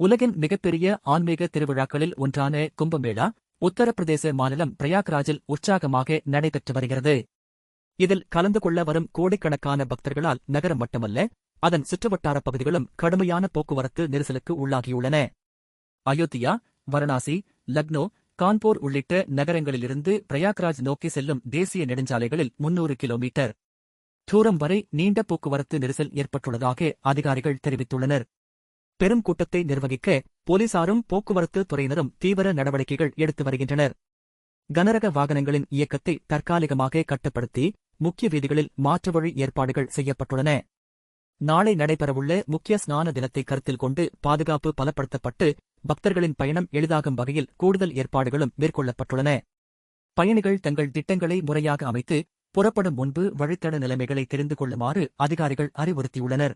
உலகின் மிகப்பெரிய ஆன்மீக திருவிழாக்களில் ஒன்றான கும்பமேளா உத்தரப்பிரதேச மாநிலம் பிரயாக்ராஜில் உற்சாகமாக நடைபெற்று வருகிறது. இதில் கலந்து கொள்ள வரும் கோடிக்கணக்கான பக்தர்களால் நகரம் மட்டுமல்ல அதன் சுற்றுவட்டாரப் பகுதிகளும் கடுமையான போக்குவரத்து நெரிசலுக்கு உள்ளாகியுள்ளன. அயோத்தியா வாரணாசி லக்னோ கான்பூர் உள்ளிட்ட நகரங்களிலிருந்து பிரயாக்ராஜ் நோக்கி செல்லும் தேசிய நெடுஞ்சாலைகளில் முன்னூறு கிலோமீட்டர். தூரம் வரை நீண்ட போக்குவரத்து நெரிசல் ஏற்பட்டுள்ளதாக அதிகாரிகள் தெரிவித்துள்ளனர். பெரும் கூட்டத்தை நிர்வகிக்க போலீசாரும் போக்குவரத்து துறையினரும் தீவிர நடவடிக்கைகள் எடுத்து வருகின்றனர். கனரக வாகனங்களின் இயக்கத்தை தற்காலிகமாக கட்டுப்படுத்தி முக்கிய வீதிகளில் மாற்று வழி ஏற்பாடுகள் செய்யப்பட்டுள்ளன. நாளை நடைபெறவுள்ள முக்கிய ஸ்நான தினத்தை கருத்தில் கொண்டு பாதுகாப்பு பலப்படுத்தப்பட்டு பக்தர்களின் பயணம் எளிதாகும் வகையில் கூடுதல் ஏற்பாடுகளும் மேற்கொள்ளப்பட்டுள்ளன. பயணிகள் தங்கள் திட்டங்களை முறையாக அமைத்து புறப்படும் முன்பு வழித்தட நிலைமைகளை தெரிந்து கொள்ளுமாறு அதிகாரிகள் அறிவுறுத்தியுள்ளனர்.